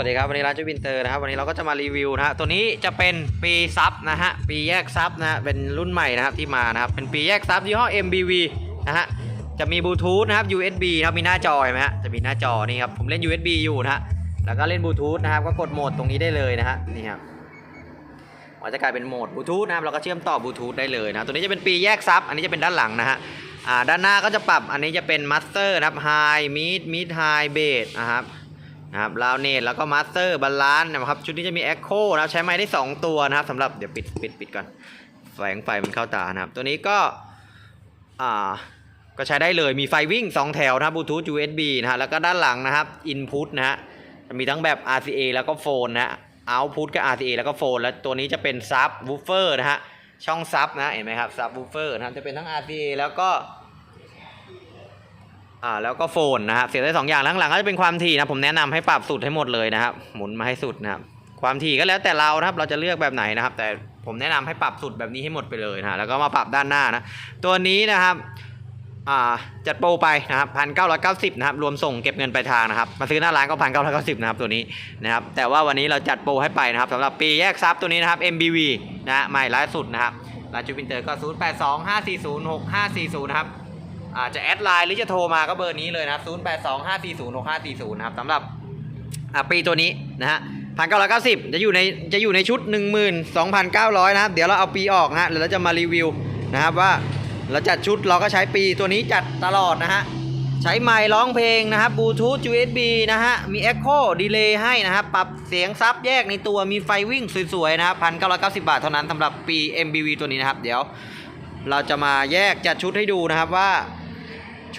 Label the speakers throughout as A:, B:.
A: วัสดีครับวันนี้ร้านจูบินเตอร์นะครับวันนี้เราก็จะมารีวิวนะฮะตัวนี้จะเป็นปีซับนะฮะปีแยกซับนะฮะเป็นรุ่นใหม่นะครับที่มานะครับเป็นปีแยกซับยี่ห้อ MBV นะฮะจะมีบลูทูธนะครับ USB ครับมีหน้าจอเห็นไหมฮะจะมีหน้าจอนี่ครับผมเล่น USB อยู่นะฮะแล้วก็เล่นบลูทูธนะครับก็กดโหมดตรงนี้ได้เลยนะฮะนี่ครับมันจะกลายเป็นโหมดบลูทูธนะครับเราก็เชื่อมต่อบลูทูธได้เลยนะตัวนี้จะเป็นปีแยกซับอันนี้จะเป็นด้านหลังนะฮะอ่าด้านหน้าก็จะปรับอันนี้จะเป็นมาสเตอร์นะครับไฮมิดมิดไฮเบสนะครับ นะครับลาวเนตแล้วก็มาสเตอร์บาลานซ์นะครับชุดนี้จะมี Echo นะครับใช้ไม้ได้ 2 ตัวนะครับสำหรับเดี๋ยวปิดปิดปิดก่อนแสงไฟมันเข้าตานะครับ ตัวนี้ก็อ่าก็ใช้ได้เลยมีไฟวิ่ง 2 แถวนะครับบลูทูธ USB นะฮะแล้วก็ด้านหลังนะครับ Input นะฮะจะมีทั้งแบบ RCA แล้วก็โฟนนะ Output ก็ RCA แล้วก็โฟนแล้วตัวนี้จะเป็นซับวูฟเฟอร์นะฮะช่องซับนะเห็นไหมครับซับวูฟเฟอร์นะจะเป็นทั้ง RCA แล้วก็ อ่าแล้วก็โฟนนะครับเสียบได้สองอย่างแล้วหลังก็จะเป็นความถี่นะผมแนะนำให้ปรับสุดให้หมดเลยนะครับ หมุนมาให้สุดนะครับความถี่ก็แล้วแต่เรานะครับ เราจะเลือกแบบไหนนะครับ แต่ผมแนะนำให้ปรับสุดแบบนี้ให้หมดไปเลยนะแล้วก็มาปรับด้านหน้านะตัวนี้นะครับอ่าจัดโปรไปนะครับพันเก้าร้อยเก้าสิบนะครับรวมส่งเก็บเงินปลายทางนะครับมาซื้อหน้าร้านก็พันเก้าร้อยเก้าสิบนะครับตัวนี้นะครับแต่ว่าวันนี้เราจัดโปรให้ไปนะครับสำหรับปีแยกซับตัวนี้นะครับ MBV นะใหม่ล่าสุดนะครับรานจูปินเตอร์ก็0 8 2 5 4 0 6 5 4 0นะครับ อาจจะแอดไลน์หรือจะโทรมาก็เบอร์นี้เลยนะครับ 0 8 2 5 4 0 6 5 4 0 นะครับสำหรับปีตัวนี้นะฮะพันเก้าร้อยเก้าสิบจะอยู่ในจะอยู่ในชุด12,900นสองพันเก้าร้อยนะครับ เดี๋ยวเราเอาปีออกนะฮะแล้วเราจะมารีวิวนะครับว่าเราจัดชุดเราก็ใช้ปีตัวนี้จัดตลอดนะฮะใช้ไมค์ร้องเพลงนะครับบลูทูธ USB นะฮะ มี Echo Delay ให้นะครับ ปรับเสียงซับแยกในตัวมีไฟวิ่งสวยๆนะครับ1,990บาทเท่านั้นสำหรับปี MBV ตัวนี้นะครับ เดี๋ยวเราจะมาแยกจัดชุดให้ดูนะครับว่า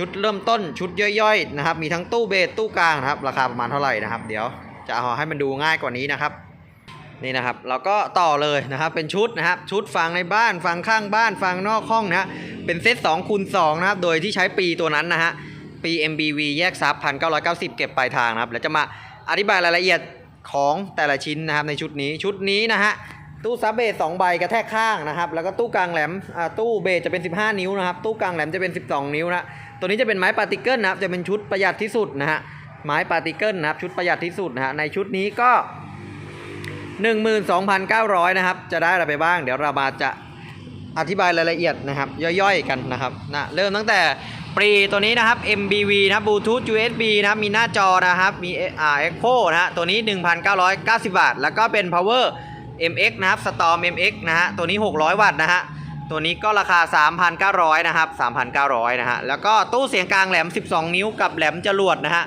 A: ชุดเริ่มต้นชุดย่อยๆนะครับ มีทั้งตู้เบสตู้กลางนะครับ ราคาประมาณเท่าไหร่นะครับ เดี๋ยวจะเอาให้มันดูง่ายกว่านี้นะครับ นี่นะครับ เราก็ต่อเลยนะครับ เป็นชุดนะครับ ชุดฟังในบ้านฟังข้างบ้านฟังนอกห้องนะเป็นเซต2คูณ2นะครับ โดยที่ใช้ปีตัวนั้นนะฮะปี MBV แยกซับ1,990เก็บปลายทางนะครับ แล้วจะมาอธิบายรายละเอียดของแต่ละชิ้นนะครับในชุดนี้ชุดนี้นะฮะตู้ซับเบส2ใบกระแทกข้างนะครับ แล้วก็ตู้กลางแหลมตู้เบสจะเป็น 15 นิ้วนะครับ ตู้กลางแหลมจะเป็น 12 นิ้วนะ ตัวนี้จะเป็นไม้ปาร์ติเกิลนะครับจะเป็นชุดประหยัดที่สุดนะฮะไม้ปาร์ติเกิลนะครับชุดประหยัดที่สุดนะฮะในชุดนี้ก็ 12,900นะครับจะได้อะไรไปบ้าง เดี๋ยวเรามาจะอธิบายรายละเอียดนะครับย่อยๆกันนะครับนะเริ่มตั้งแต่ปรีตัวนี้นะครับ MBV นะครับ Bluetooth USB นะครับมีหน้าจอนะครับมีอ่า Echo นะฮะตัวนี้ 1,990 บาท แล้วก็เป็น Power MX นะครับ Storm MX นะฮะตัวนี้ 600 วัตต์นะฮะ ตัวนี้ก็ราคา 3,900 นะครับ 3,900 นะฮะ แล้วก็ตู้เสียงกลางแหลม 12 นิ้วกับแหลมจรวดนะฮะ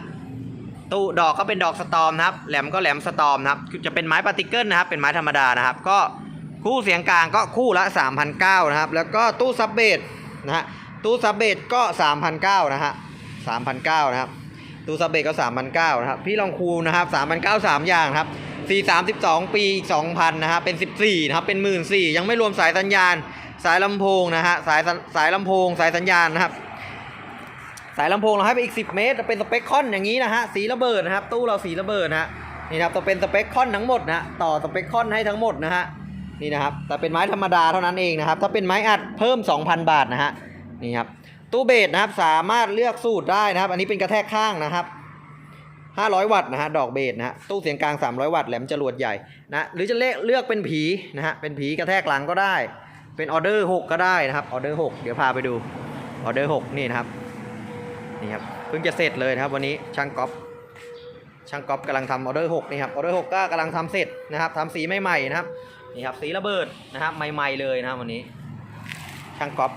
A: ตู้ดอกก็เป็นดอกสตอมนะครับ แหลมก็แหลมสตอมนะครับ จะเป็นไม้ปาร์ติเกิลนะครับ เป็นไม้ธรรมดานะครับ ก็คู่เสียงกลางก็คู่ละ 3,900 นะครับ แล้วก็ตู้ซับเบสนะฮะ ตู้ซับเบสก็ 3,900 นะฮะ 3,900 นะครับ ตู้ซับเบสก็ 3,900 นะครับ พี่ลองคูณนะครับ 3,900 3อย่างนะครับ4 32 ปีอีก2,000 นะครับเป็น 14 นะครับ เป็น 14,000 ยังไม่รวมสายสัญญาณ สายลำโพงนะฮะสายสายลำโพง สายสัญญาณนะครับ สายลำโพงเราให้ไปอีก 10 เมตร เป็นสเปคคอนอย่างนี้นะฮะสีระเบิดนะครับ ตู้เราสีระเบิดนะฮะนี่นะครับจะเป็นสเปคคอนทั้งหมดนะต่อสเปคคอนให้ทั้งหมดนะฮะนี่นะครับแต่เป็นไม้ธรรมดาเท่านั้นเองนะครับ ถ้าเป็นไม้อัดเพิ่ม 2,000 บาทนะฮะนี่ครับตู้เบสนะครับสามารถเลือกสูตรได้นะครับ อันนี้เป็นกระแทกข้างนะครับ500 วัตต์นะฮะดอกเบสนะฮะตู้เสียงกลาง 300 วัตต์แหลมจรวดใหญ่นะหรือจะเลือกเลือกเป็นผีนะฮะเป็นผีกระแทกหลังก็ได้ เป็นออเดอร์6ก็ได้นะครับออเดอร์6เดี๋ยวพาไปดูออเดอร์6นี่นะครับนี่ครับเพิ่งจะเสร็จเลยนะครับ วันนี้ช่างก๊อฟช่างก๊อฟกำลังทำออเดอร์6นี่ครับออเดอร์6ก็กำลังทำเสร็จนะครับทำสีใหม่ๆนะครับนี่ครับสีระเบิดนะครับใหม่ๆเลยนะครับวันนี้ช่างก๊อฟ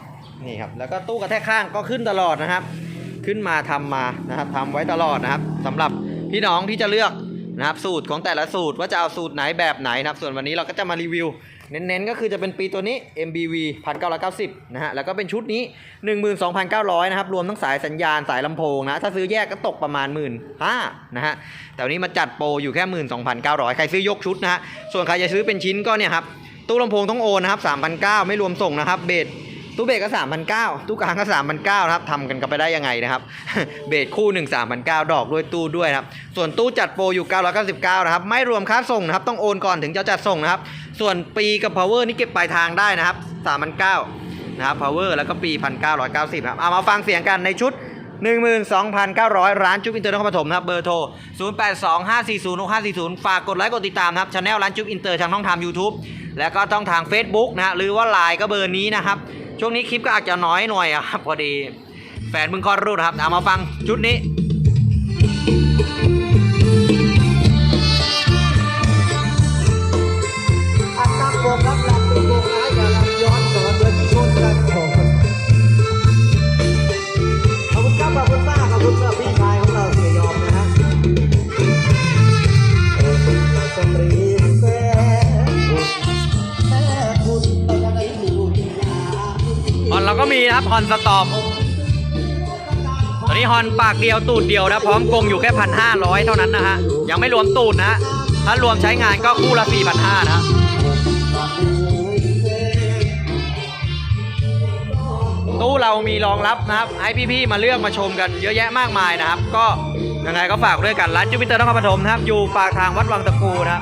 A: นี่ครับแล้วก็ตู้กระแทกข้างก็ขึ้นตลอดนะครับ ขึ้นมาทำมานะครับทำไว้ตลอดนะครับสำหรับพี่น้องที่จะเลือกนะครับสูตรของแต่ละสูตรว่าจะเอาสูตรไหนแบบไหนนะครับ ส่วนวันนี้เราก็จะมารีวิว เน้นๆก็คือจะเป็นปีตัวนี้ MBV 1990 นะฮะ แล้วก็เป็นชุดนี้ 12,900 นะครับ รวมทั้งสายสัญญาณสายลำโพงนะ ถ้าซื้อแยกก็ตกประมาณ 1 5ื่นนะฮะ แต่วันนี้มาจัดโปรอยู่แค่ 12,900 ใครซื้อยกชุดนะฮะ ส่วนใครจะซื้อเป็นชิ้นก็เนี่ยครับ ตู้ลำโพงต้องโอนนะครับ3,900 ไม่รวมส่งนะครับ เบส ตู้เบสก็3,900ตู้กลางก็3,900นะครับทำกันกันไปได้ยังไงนะครับ เบสคู่1 3,900ดอกด้วยตู้ด้วยนะครับ ส่วนตู้จัดโปรอยู่999นะครับ ไม่รวมค่าส่งนะครับ ต้องโอนก่อนถึงจะจัดส่งนะครับ ส่วนปีกับ power นี่เก็บปลายทางได้นะครับ3,900นเก้านะครับ power แล้วก็ปี1,990นะครับเอามาฟังเสียงกันในชุด12,900 ร้านจุ๊บอินเตอร์นครปฐมนะครับเบอร์โทร 0825406540 ฝากกดไลค์กดติดตามนะครับช anel ร้านจุ๊บอินเตอร์ทางช่องทาง YouTube แล้วก็ต้องทาง Facebook นะฮะหรือว่า Line ก็เบอร์นี้นะครับ ช่วงนี้คลิปก็อาจจะน้อยหน่อยอะครับพอดี แฟนมึงคลอดรูดนะครับเอามาฟังชุดนี้
B: อนสต
A: อมตอนนี้ฮอนปากเดียวตูดเดียวนะพร้อมกงอยู่แค่พันห้าร้อยเท่านั้นนะฮะ ยังไม่รวมตูดนะถ้ารวมใช้งานก็คู่ละสี่พันห้านะฮะตู้เรามีรองรับนะครับ ให้พี่ๆมาเลือกมาชมกันเยอะแยะมากมายนะครับ ก็ยังไงก็ฝากด้วยกันร้านจูปิเตอร์นครปฐมนะครับ อยู่ปากทางวัดวังตะกูนะครั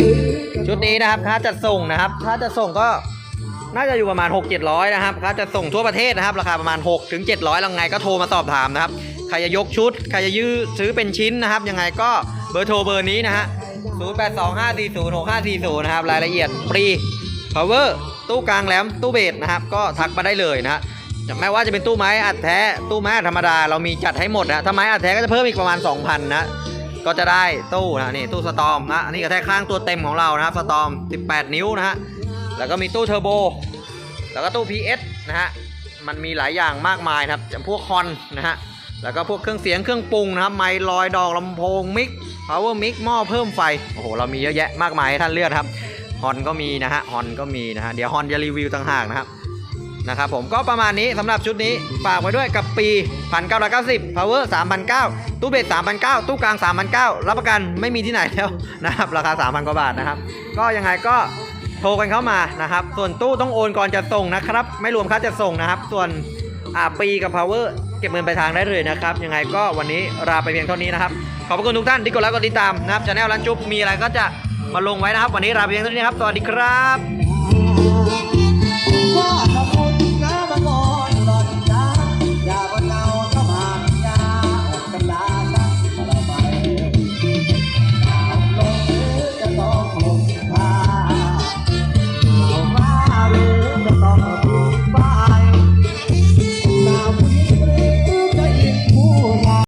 A: บ ชุดนี้นะครับค่าจัดส่งนะครับค่าจัดส่งก็น่าจะอยู่ประมาณ 6 700 นะครับค่าจัดส่งทั่วประเทศนะครับ ราคาประมาณ 6 ถึง 700ยังไงก็โทรมาสอบถามนะครับ ใครจะยกชุด ใครจะยื้อซื้อเป็นชิ้นนะครับ ยังไงก็เบอร์โทรเบอร์นี้นะฮะ 0825406540 นะครับ รายละเอียดฟรี power ตู้กลางแหลม ตู้เบสนะครับ ก็ทักมาได้เลยนะฮะจะไม่ว่าจะเป็นตู้ไม้อัดแท้ ตู้ไม้ธรรมดา เรามีจัดให้หมดนะถ้าไม้อัดแท้ก็จะเพิ่มอีกประมาณ 2,000 นะ ก็จะได้ตู้นะนี่ตู้สตอมนะอันนี้กระแทกข้างตัวเต็มของเรานะครับสตอม 18 นิ้วนะฮะแล้วก็มีตู้เทอร์โบ แล้วก็ตู้ PS นะฮะมันมีหลายอย่างมากมายนะครับจำพวกคอนนะฮะแล้วก็พวกเครื่องเสียงเครื่องปรุงนะครับไมค์ลอยดอกลำโพงมิกพาวเวอร์มิกหม้อเพิ่มไฟโอ้โหเรามีเยอะแยะมากมายให้ท่านเลือกครับฮอนก็มีนะฮะฮอนก็มีนะฮะเดี๋ยวฮอนจะรีวิวต่างหากนะครับ นะครับผมก็ประมาณนี้สำหรับชุดนี้ฝากไว้ด้วยกับปี 1990 power 3,900ตู้เบส3,900ตู้กลาง3,900รับประกันไม่มีที่ไหนแล้วนะครับราคา 3,000 กว่าบาทนะครับ ก็ยังไงก็โทรกันเข้ามานะครับ ส่วนตู้ต้องโอนก่อนจะส่งนะครับ ไม่รวมค่าจะส่งนะครับ ส่วนอาปีกับ power เก็บเงินไปลายทางได้เลยนะครับ ยังไงก็วันนี้ลาไปเพียงเท่านี้นะครับ ขอบคุณทุกท่านที่กดไลค์กดติดตามนะครับช anel ร้านจุ๊บมีอะไรก็จะมาลงไว้นะครับ วันนี้ลาไปเพียงเท่านี้ครับสวัสดีครับ